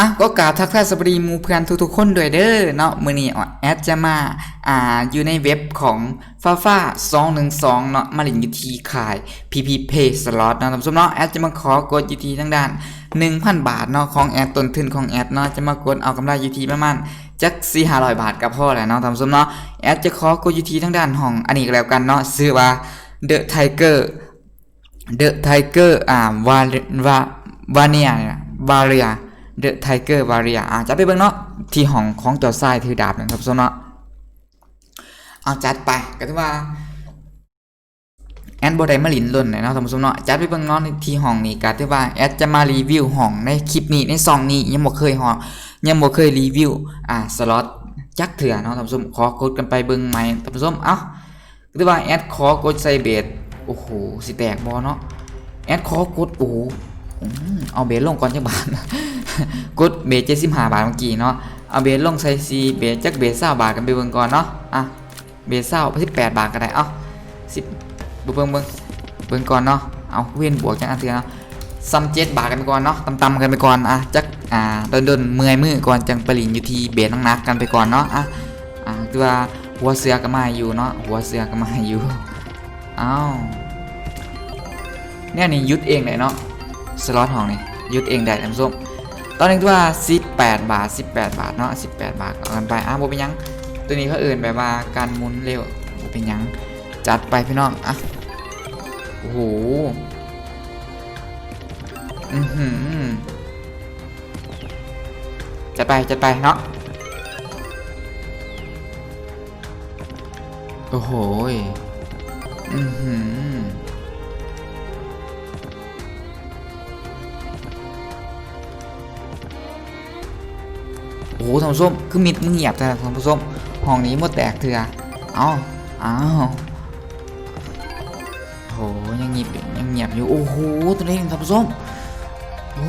อะก็กาบทักทายสวัสดีมูเพื่อนทุกๆคนด้วยเด้อเนาะมือนี้แอดจะมาอ่าอยู่ในเว็บของฟ้าฟ้า212เนาะมาเลินยูทีขาย PP Pay Slot เนาะท่านผู้ชมเนาะแอดจะมาขอกดยูทีทางด้าน1,000บาทเนาะของแอดต้นทุนของแอดเนาะจะมากดเอากำไรยูที่ประมาณจัก4-500บาทก็พอแหละเนาะท่านผู้ชมเนาะแอดจะขอกดยูทีทางด้านห้องอันนี้ก็แล้วกันเนาะชื่อว่า The Tiger The Tiger อ่าวาาวาวาเนีย เนี่ยวาเรีย The Tiger วาเรียอ่าจัดไปเบิ่งเนาะที่ห้องของเจ้าทรายถือดาบนะครับส้มเนาะเอาจัดไปก็ถือว่าแอดบ่ไดมาลินล่นเนาะท่านผู้ชมเนาะจัดไปเบิ่งเนาะในที่ห้องนี้ก็ถือว่าแอดจะมารีวิวห้องในคลิปนี้ในซองนี้ยังบ่เคยห้องยังบ่เคยรีวิวอ่าสล็อตจักเถื่อเนาะท่านผู้ชมขอกดกันไปเบิ่งใหม่ท่านผู้ชมเอ้าก็ถือว่าแอดขอกดใส่เบสโอ้โหสิแตกบ่เนาะแอดขอกดโอ้โห เอาเบสลงก่อนจังบาทกดเบสเจ็ดสิบห้าบาทเมื่อกี้เนาะเอาเบสลงใส่ซีเบสจักเบสเศร้าบาทกันไปเบิ่งก่อนเนาะอะเบสเศร้าสิบแปดบาทก็ได้เอ้าสิบเบิ่งเบิ่งเบิ่งเบิ่งก่อนเนาะเอาเวียนบวกจังอันเถื่อเนาะซัมเจ็ดบาทกันไปก่อนเนาะตำๆกันไปก่อนอะจักอ่าโดนๆเมื่อยมือก่อนจังปรินอยู่ที่เบสนักๆกันไปก่อนเนาะอะอ่าคือว่าหัวเสือก็มาอยู่เนาะหัวเสือก็มาอยู่เอ้าเนี่ยนี่ยุดเองเลยเนาะ สล็อตห้องนี่ยุดเองได้ท่านผู้ชมตอนนี้ตัว18 บาท 18 บาทเนาะ18 บาทเอากันไปอะบ่เป็นยังตัวนี้เขาเอื่นแบบว่าการหมุนเร็วบ่เป็นยังจัดไปพี่น้องอะโอ้โหอือหือจัดไปจัดไปเนาะโอ้โหอือหือ หท่านผู้ชมคือมิดมึงเงียบแต่ท่านผู้ชมห้องนี้หมดแตกเถื่อเอาเอาโหยังเงียบยังเงียบอยู่โอ้โหตัวนี้ท่านผู้ชมโอ้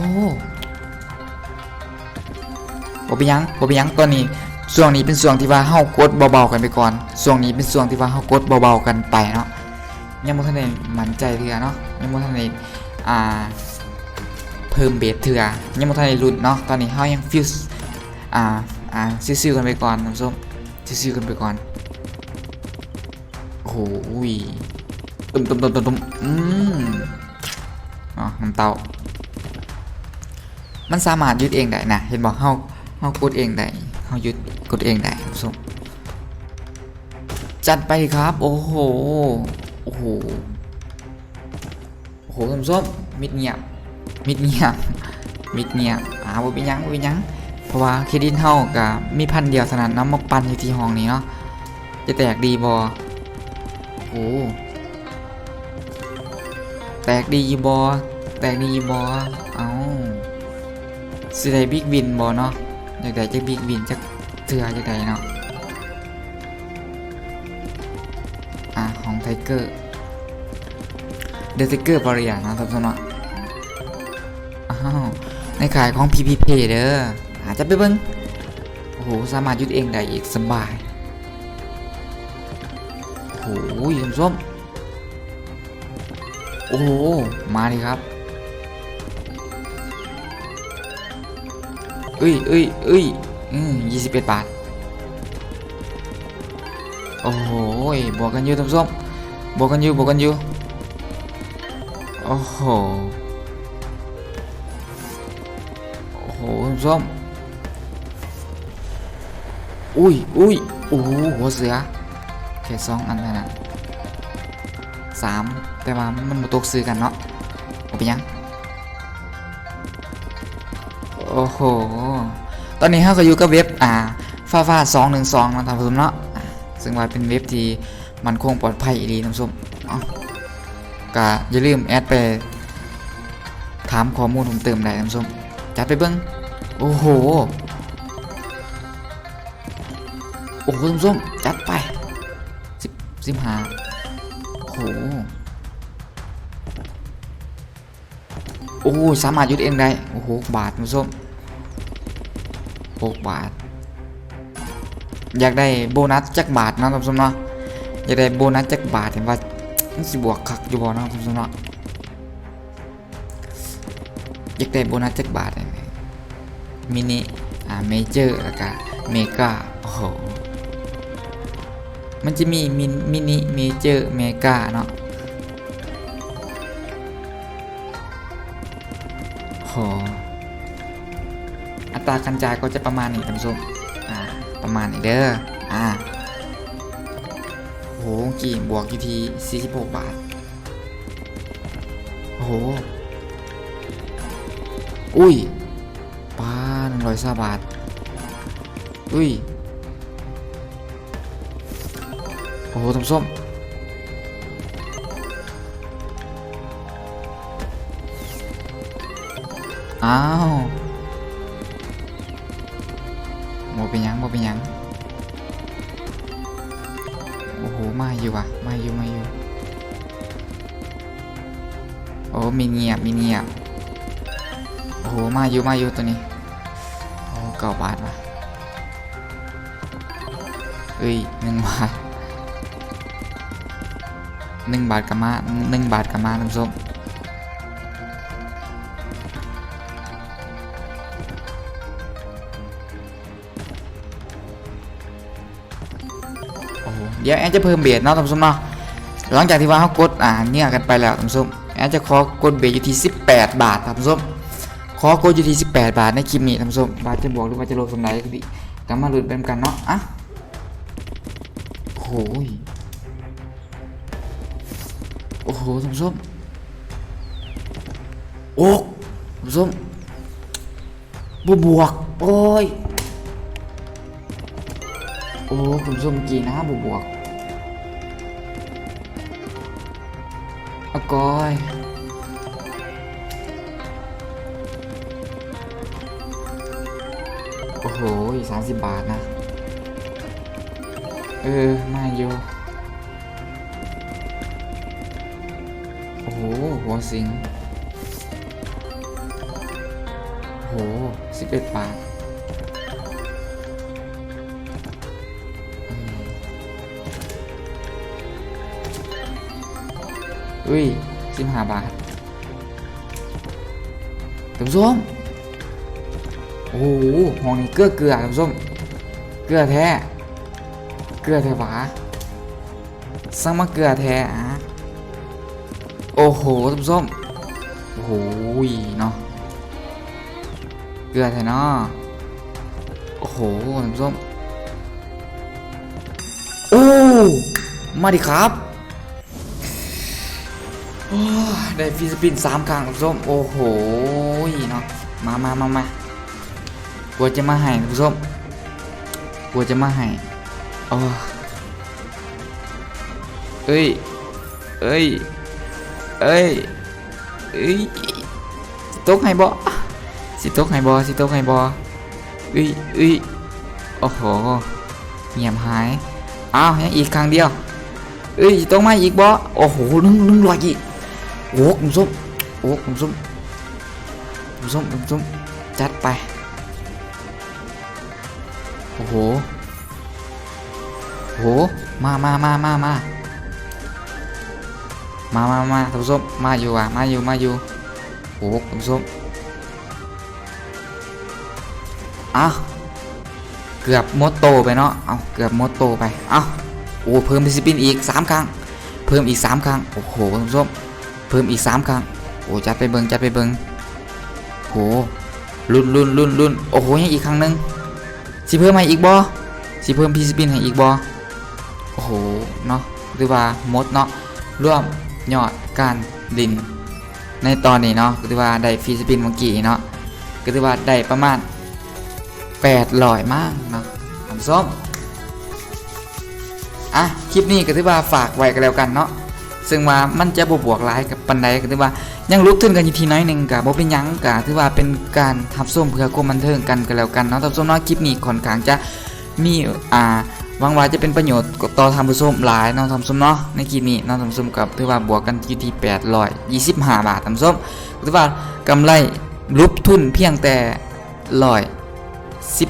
บ่เป็นหยังบ่เป็นหยังตอนนี้ช่วงนี้เป็นช่วงที่ว่าเฮากดเบาๆกันไปก่อนช่วงนี้เป็นช่วงที่ว่าเฮากดเบาๆกันไปเนาะยังบ่ทันได้มั่นใจเถื่อเนาะยังบ่ทันได้อ่าเพิ่มเบสเถื่อยังบ่ทันได้ลุ้นเนาะตอนนี้เฮายังฟิวส์ อ่าอ่าซิ่วๆกันไปก่อนน้ำส้มซิ่วๆกันไปก่อนโอ้โหยตุ้มตุ้มตุ้มตุ้มตุ้มอืมอ๋อน้ำเต้ามันสามารถยึดเองได้นะเห็นบอกเฮาเฮากดเองได้เฮายึดกดเองได้น้ำส้มจัดไปครับโอ้โหโอ้โหโอ้โหน้ำส้มมิดเงียบมิดเงียบมิดเงียบอ่าบ่เป็นยังบ่เป็นยัง เพราะว่าเครดิตเท่ากับมีพันเดียวเท่านน้ำมาปันอยู่ที่ห้องนี้เนาะจะแตกดีบอโอ้แตกดีบอแตกดีบอเอาสิได้บิ๊กวินบอเนาะอยากได้จะบิ๊กวินจะเถื่อจะได้เนาะอะของไทเกอร์เดอะไทเกอร์บริยานะท่านผู้ชมเนาะอ้าวในขายของ PPP เด้อ อาจจะไปเบิ้งโอ้โห สามารถยึดเองได้อีกสบาย โอ้โหยมส้ม โอ้โห มาดิครับเอ้ยเอ้ยเอ้ยอืมยี่สิบเอ็ดบาท โอ้โหบวกกันอยู่ท่านผู้มบวกกันอยู่บวกกันอยู่ โอ้โห โอ้โหท่านส้ม อุ้ยอุ้ยโอ้โหหัวเสือแค่สองอันเท่านั้นสามแต่ว่ามันมาตกซื้อกันเนาะเอาไปนยังโอ้โห ตอนนี้เราก็อยู่กับเว็บอ่าฟ้าฟ้าสองหนึ่งสองนะท่านผู้ชมเนาะซึ่งว่าเป็นเว็บที่มันคงปลอดภัยอีดีท่านผู้ชมเอ้าก็อย่าลืมแอดไปถามข้อมูลผมเติมได้ท่านผู้ชมจัดไปเบิ้งโอ้โห อ้โหคุณผู้ชมจัดไปสิบสิบห้าโอ้โหโอ้สามารถยึดเองได้โอ้โหบาทคุณผู้มหกบาท อยากได้โบนัสจักบาทนาะคุณผู้ชมเนาะอยากได้โบนัสจักบาทเห็นว่ามันสิบวกคักอยู่บ่นาะคุณผู้ชมเนาะอยากได้โบนัสจักบาทมินิอ่าเมเจอร์แล้วก็เมกาโอ้โห มันจะมีมินมินิเมเจอร์เมกาเนาะโหอัตราการจ่ายก็จะประมาณนี้ท่านผู้ชมอ่าประมาณนี้เด้ออ่าโหกี่บวกอยู่ที่46 บาทโอ้โหอุ้ยป้าหนึ่งร้อยสาบาทอุ้ย โอ้โหทำส้มอ้าวโมเป็นยังโมเป็นยังโอ้โหมาอยู่ว่ะมาอยู่มาอยู่โอ้มีเงียบมีเงียบโอ้โหมาอยู่มาอยู่ตัวนี้โอ้เก้าบาทว่ะเอ้ยหนึ่งบาท หนึ่งบาทกับมาหนึ่งบาทกับมาน้ำส้มโอ้เดี๋ยวแอนจะเพิ่มเบียดเนาะท่านผู้ชมเนาะหลังจากที่ว่าเขากดอ่าเนี่ยกันไปแล้วท่านผู้ชมแอนจะขอกดเบียดอยู่ที่ 18 บาทท่านผู้ชมขอกดอยู่ที่ 18 บาทในคลิปนี้ท่านผู้ชมบาทจะบวกหรือว่าจะลดสำไรก็ดีกลับมาหลุ้นไปนกันเนาะอะโอ้ย โอ้โหท่านผู้มโอ้ท่านผู้มบวบวกโอ้ยโอ้คุณผู้มกี่นะบวบวกอากอยโอ้โหสามสิบบาทนะ เออ มาอยู่ อ้โห หัวสิงโอ้โหสิบเอ็ดบาทอุ้ยสิบห้าบาทท่านผู้ชมโอ้โหห้องนี้เกลือเกลือท่านผู้ชมเกลือแท้ เกลือแท้หวาสั่งมาเกลือแท้อะ โอ้โหท่านผู้ชมโอ้โหเนาะเกลือแท้เนาะโอ้โหท่านผู้ชมโอ้มาดิครับได้ฟิสปินสามครั้งท่านผู้ชมโอ้โหเนาะมามามามากลัวจะมาให้ท่านผู้ชมกลัวจะมาให้โอ้เอ้ย เอ้ย ơi ấy tốt hay bỏ, xì tốt hay bỏ, xì tốt hay bỏ, ui, ui, ô hô nhầm hai. À nhá gì càng điêu uy tốt mai gì bo ô hô nâng nâng loại gì? Ô cũng giúp ô cũng giúp cũng giúp cũng giúp chát bài ô hô hô ma ma ma ma ma. มามามาท่านผู้มาอยู่อะมาอยู่มาอยู่โอ้โหท่านผู้ชอาเกือบมดโตไปเนาะเอาเกือบมดโตไปเอาโอ้เพิ่มพิซิปินอีก3ครั้งเพิ่มอีก3ครั้งโอ้โหท่านผู้เพิ่มอีก3ครั้งโอ้จัดไปเบิงจัดไปเบิงโหลุ้นลุ้นลุ้นลุ้นโอ้โหยังอีกครั้งนึงสิเพิ่มให้อีกบอสิเพิ่มพิซิปินให้อีกบอโอ้โหเนาะหรือว่าหมดเนาะร่วม ยอดการลิน ในตอนนี้เนาะก็ถือว่าได้ฟรีสปินเมื่อกี้เนาะก็ถือว่าได้ประมาณ8ลอยมากเนาะผมส้มอะคลิปนี้ก็ถือว่าฝากไว้กันแล้วกันเนาะซึ่งว่ามันจะบวบวกหลายกับปันใดก็ถือว่ายังลุกขึ้นกันอยู่ทีน้อยหนึ่งกับบ่เป็นยังกะถือว่าเป็นการทับส้มเพื่อความบันเทิงกันกันแล้วกันเนาะทับส้มเนาะคลิปนี้ค่อนข้างจะมีอ่า หวังว่าจะเป็นประโยชน์ต่อทำผู้ชมหลายน้องทำส้มเนาะในคลิปนี้น้องทำส้มกับถือว่าบวกกันอยู่ที่825 บาททำส้มถือว่ากำไรลุบทุนเพียงแต่ร้อยสิบ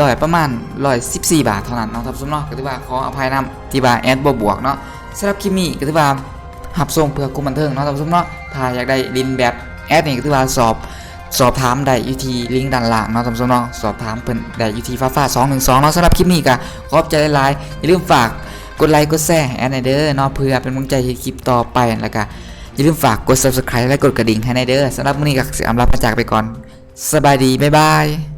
ร้อยประมาณร้อยสิบสี่บาทเท่านั้นน้องทำส้มเนาะก็ถือว่าขออภัยนำที่ว่าแอดบวบวกเนาะสำหรับคลิปนี้ก็ถือว่าหับส่งเพื่อกุมบันเทิงเนาะทำส้มเนาะถ้าอยากได้ลินแบบแอดนี่ก็ถือว่าสอบ สอบถามได้อยู่ที่ลิงก์ด้านล่างเนาะท่านผู้ชมเนาะสอบถามเพิ่นได้อยู่ที่ฟ้าฟ้า212เนาะสำหรับคลิปนี้ก็ขอบใจหลายอย่าลืมฝากกดไลค์กดแชร์แอนเดอร์เนาะเพื่อเป็นกำลังใจให้คลิปต่อไปแล้วก็อย่าลืมฝากกด subscribe และกดกระดิ่งให้ในเด้อสำหรับมื้อนี้ก็สิอำลาพระจากไปก่อน สบายดี บ๊ายบาย